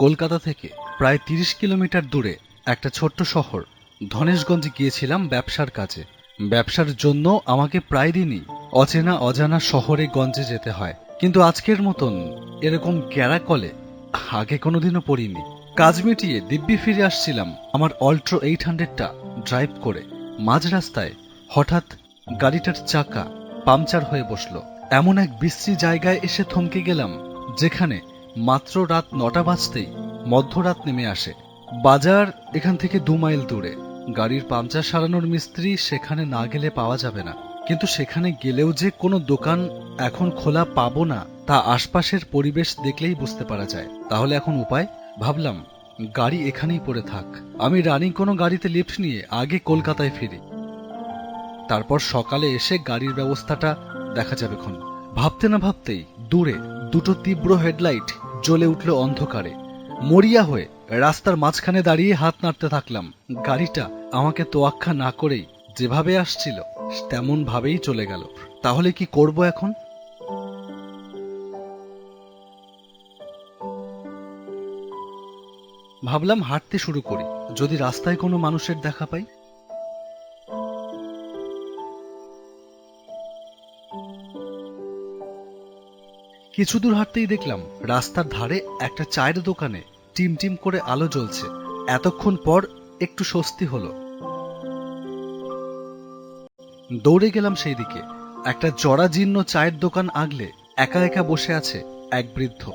কলকাতা থেকে প্রায় তিরিশ কিলোমিটার দূরে একটা ছোট্ট শহর। ধনেশগঞ্জে গিয়েছিলাম ব্যবসার কাজে। ব্যবসার জন্য আমাকে প্রায় দিনই অচেনা অজানা শহরে গঞ্জে যেতে হয়। কিন্তু আজকের মতন এরকম গ্যারাকলে আগে কোনোদিনও পড়িনি। কাজ মিটিয়ে দিব্যি ফিরে আসছিলাম আমার অল্ট্রো এইট হান্ড্রেডটা ড্রাইভ করে। মাঝ রাস্তায় হঠাৎ গাড়িটার চাকা পাংচার হয়ে বসল। এমন এক বিশ্রী জায়গায় এসে থমকে গেলাম, যেখানে মাত্র রাত নটা বাজতেই মধ্যরাত নেমে আসে। বাজার এখান থেকে দু মাইল দূরে। গাড়ির পাংচার সারানোর মিস্ত্রি সেখানে না গেলে পাওয়া যাবে না। কিন্তু সেখানে গেলেও যে কোনো দোকান এখন খোলা পাবো না, তা আশপাশের পরিবেশ দেখলেই বুঝতে পারা যায়। তাহলে এখন উপায়? ভাবলাম, গাড়ি এখানেই পড়ে থাক। আমি রানিং কোনো গাড়িতে লিফট নিয়ে আগে কলকাতায় ফিরি। তারপর সকালে এসে গাড়ির ব্যবস্থাটা দেখা যাবে ভাবতে না ভাবতেই দূরে দুটো তীব্র হেডলাইট জ্বলে উঠল অন্ধকারে। মরিয়া হয়ে রাস্তার মাঝখানে দাঁড়িয়ে হাত নাড়তে থাকলাম। গাড়িটা আমাকে তোয়াক্কা না করেই যেভাবে আসছিল তেমন ভাবেই চলে গেল। তাহলে কি করব এখন? ভাবলাম হাঁটতে শুরু করি। যদি রাস্তায় কোনো মানুষের দেখা পাই কিছু দূর হাঁটতেই দেখলাম রাস্তার ধারে একটা চায়ের দোকানে টিম টিম করে আলো জ্বলছে। এতক্ষণ পর একটু স্বস্তি হলো। দৌড়ে গেলাম সেই দিকে একটা জরাজীর্ণ চায়ের দোকান আগলে একা একা বসে আছে এক বৃদ্ধ।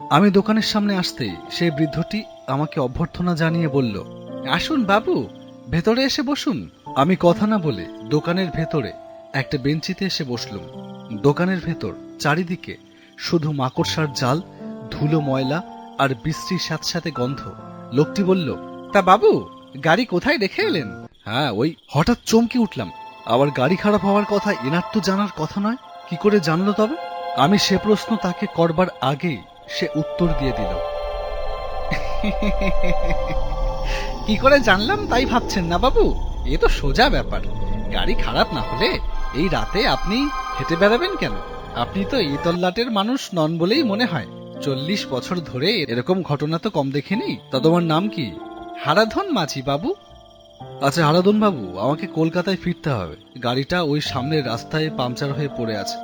আমি দোকানের সামনে আসতেই সেই বৃদ্ধটি আমাকে অভ্যর্থনা জানিয়ে বলল, আসুন বাবু, ভেতরে এসে বসুন। আমি কথা না বলে দোকানের ভেতরে একটা বেঞ্চিতে এসে বসলুম। দোকানের ভেতর চারিদিকে শুধু মাকড়সার জাল, ধুলো ময়লা আর বৃষ্টির সাথে সাথে গন্ধ। লোকটি বলল, তা বাবু, গাড়ি কোথায় রেখে এলেন? হ্যাঁ ওই হঠাৎ চমকে উঠলাম। আবার গাড়ি খারাপ হওয়ার কথা এনার তো জানার কথা নয়। কি করে জানলো তবে? আমি সে প্রশ্ন তাকে করবার আগেই সে উত্তর দিয়ে দিল। কি করে জানলাম তাই ভাবছেন না বাবু? এ তো সোজা ব্যাপার। গাড়ি খারাপ না হলে এই রাতে আপনি হেঁটে বেড়াবেন কেন? আপনি তো এই তল্লাটের মানুষ নন বলেই মনে হয়। চল্লিশ বছর ধরে এরকম ঘটনা তো কম দেখিনি তা তোমার নাম কি? হারাধন মাঝি বাবু? আচ্ছা হারাধন বাবু, আমাকে কলকাতায় ফিরতে হবে। গাড়িটা ওই সামনের রাস্তায় পাংচার হয়ে পড়ে আছে।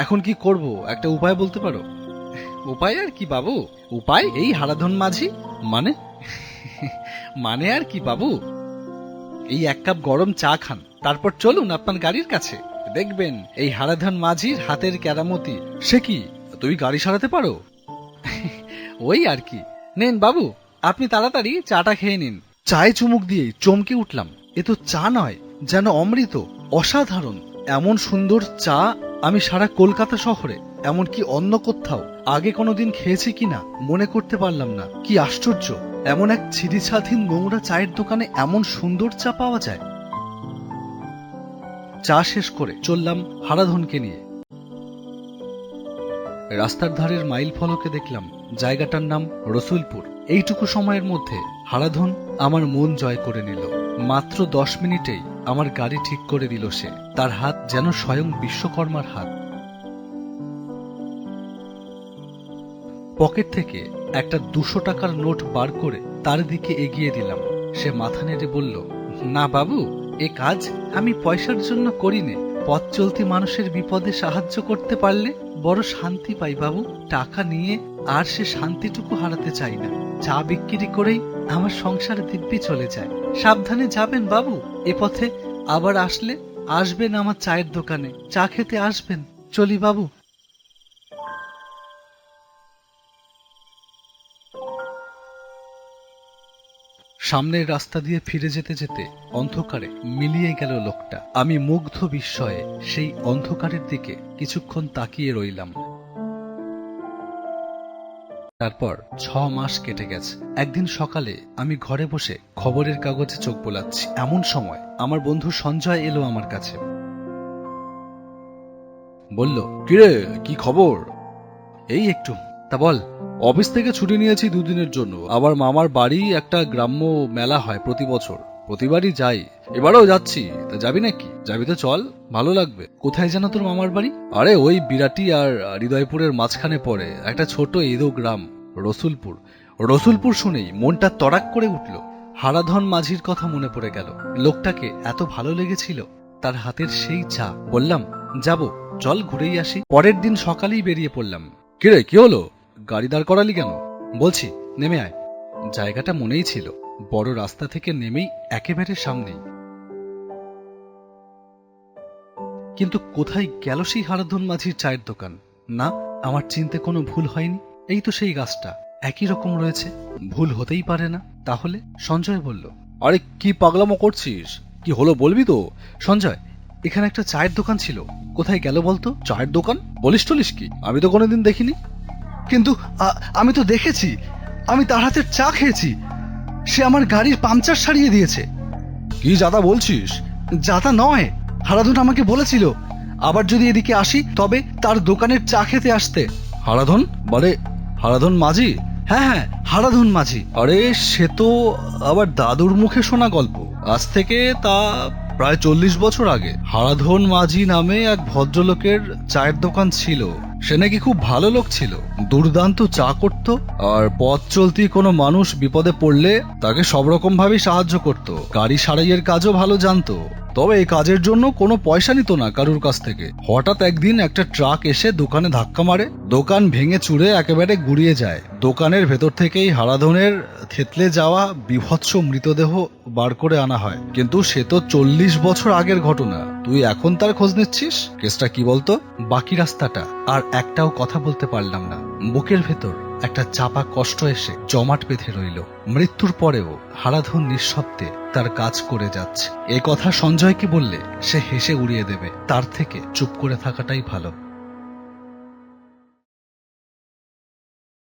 এখন কি করব? একটা উপায় বলতে পারো? উপায় আর কি বাবু? উপায় এই হারাধন মাঝি? মানে? মানে আর কি বাবু? এই এক কাপ গরম চা খান। তারপর চলুন আপনার গাড়ির কাছে। দেখবেন, এই হারাধন মাঝির হাতের কেরামতি। সে কি? তুই গাড়ি সারাতে পারো? ওই আর কি। নেন বাবু, আপনি তাড়াতাড়ি চাটা খেয়ে নিন। চায়ে চুমুক দিয়ে চমকে উঠলাম। এ তো চা নয়, যেন অমৃত, অসাধারণ। এমন সুন্দর চা আমি সারা কলকাতা শহরে, এমনকি অন্য কোথাও আগে কোনোদিন খেয়েছি কিনা মনে করতে পারলাম না। কি আশ্চর্য! এমন এক ছিদিছাধীন নোংরা চায়ের দোকানে এমন সুন্দর চা পাওয়া যায়। চা শেষ করে চললাম হারাধনকে নিয়ে। রাস্তার ধারের মাইল ফলকে দেখলাম জায়গাটার নাম রসুলপুর। এইটুকু সময়ের মধ্যে হারাধন আমার মন জয় করে নিল। মাত্র দশ মিনিটেই আমার গাড়ি ঠিক করে দিল সে। তার হাত যেন স্বয়ং বিশ্বকর্মার হাত। পকেট থেকে একটা দুশো টাকার নোট বার করে তার দিকে এগিয়ে দিলাম। সে মাথা নেড়ে বলল, না বাবু এ কাজ আমি পয়সার জন্য করিনে। পথ চলতি মানুষের বিপদে সাহায্য করতে পারলে বড় শান্তি পাই বাবু। টাকা নিয়ে আর সে শান্তিটুকু হারাতে চাই না। চা বিক্রি করেই আমার সংসার দিব্যি চলে যায়। সাবধানে যাবেন বাবু। এ পথে আবার আসলে আসবেন আমার চায়ের দোকানে। চা খেতে আসবেন। চলি বাবু। সামনের রাস্তা দিয়ে ফিরে যেতে যেতে অন্ধকারে মিলিয়ে গেল লোকটা। আমি মুগ্ধ বিস্ময়ে সেই অন্ধকারের দিকে কিছুক্ষণ তাকিয়ে রইলাম। তারপর ছ মাস কেটে গেছে। একদিন সকালে আমি ঘরে বসে খবরের কাগজে চোখ বোলাচ্ছি। এমন সময় আমার বন্ধু সঞ্জয় এলো আমার কাছে। বলল, কিরে, কি খবর? এই একটু। তা বল। অফিস থেকে ছুটি নিয়েছি দুদিনের জন্য। আবার মামার বাড়ি একটা গ্রাম্য মেলা হয় প্রতি বছর। প্রতিবারই যাই। এবারেও যাচ্ছি। তা যাবি নাকি? যাবি তো চল, ভালো লাগবে। কোথায় জানো তোর মামার বাড়ি? আরে ওই বিরাটি আর হৃদয়পুরের মাঝখানে পড়ে একটা ছোট এদো গ্রাম, রসুলপুর। রসুলপুর শুনেই মনটা তড়াক করে উঠল। হারাধন মাঝির কথা মনে পড়ে গেল। লোকটাকে এত ভালো লেগেছিল, তার হাতের সেই চা। বললাম, যাব, চল ঘুরেই আসি। পরের দিন সকালেই বেরিয়ে পড়লাম। কিরে, কি হলো? গাড়ি দাঁড় করালি কেন? বলছি, নেমে আয়। জায়গাটা মনেই ছিল, বড় রাস্তা থেকে নেমেই একেবারে সামনেই। কিন্তু কোথায় গেল সেই হারাধন মাঝির চায়ের দোকান? না, আমার চিনতে কোনো ভুল হয়নি। এই তো সেই গাছটা, একই রকম রয়েছে। ভুল হতেই পারে না। তাহলে সঞ্জয় বলল, আরে কি পাগলামো করছিস? কি হলো বলবি তো? সঞ্জয়, এখানে একটা চায়ের দোকান ছিল। কোথায় গেল বলতো? চায়ের দোকান? বলিস টলিস কি? আমি তো কোনোদিন দেখিনি। কিন্তু আমি তো দেখেছি। আমি তার হাতের চা খেয়েছি। সে আমার গাড়ির পাংচার সারিয়ে দিয়েছে। কি যাদা বলছিস? যাতা নয়। হারাধন আমাকে বলেছিল আবার যদি এদিকে আসি তবে তার দোকানের চা খেতে আসতে। হারাধন? বলে হারাধন মাঝি? হ্যাঁ হ্যাঁ হারাধন মাঝি। আরে সে তো আবার দাদুর মুখে শোনা গল্প। আজ থেকে তা প্রায় চল্লিশ বছর আগে। হারাধন মাঝি নামে এক ভদ্রলোকের চায়ের দোকান ছিল। সে নাকি খুব ভালো লোক ছিল। দুর্দান্ত চা করত আর পথ চলতি কোনো মানুষ বিপদে পড়লে তাকে সব রকম ভাবে সাহায্য করত। গাড়ি সারাইয়ের কাজও ভালো জানতো। তবে এই কাজের জন্য কোনো পয়সা নিত না কারুর কাছ থেকে। হঠাৎ একদিন একটা ট্রাক এসে দোকানে ধাক্কা মারে। দোকান ভেঙে চুড়ে একেবারে গুড়িয়ে যায়। দোকানের ভেতর থেকেই হারাধনের থেতলে যাওয়া বিভৎস মৃতদেহ বার করে আনা হয়। কিন্তু সে তো চল্লিশ বছর আগের ঘটনা। তুই এখন তার খোঁজ নিচ্ছিস? কেসটা কি বলতো? বাকি রাস্তাটা। আর একটাও কথা বলতে পারলাম না। বুকের ভেতর। একটা চাপা কষ্ট এসে জমাট বেঁধে রইল। মৃত্যুর পরেও হারাধন নিঃশব্দে তার কাজ করে যাচ্ছে। এ কথা সঞ্জয়কে বললে সে হেসে উড়িয়ে দেবে। তার থেকে চুপ করে থাকাটাই ভালো।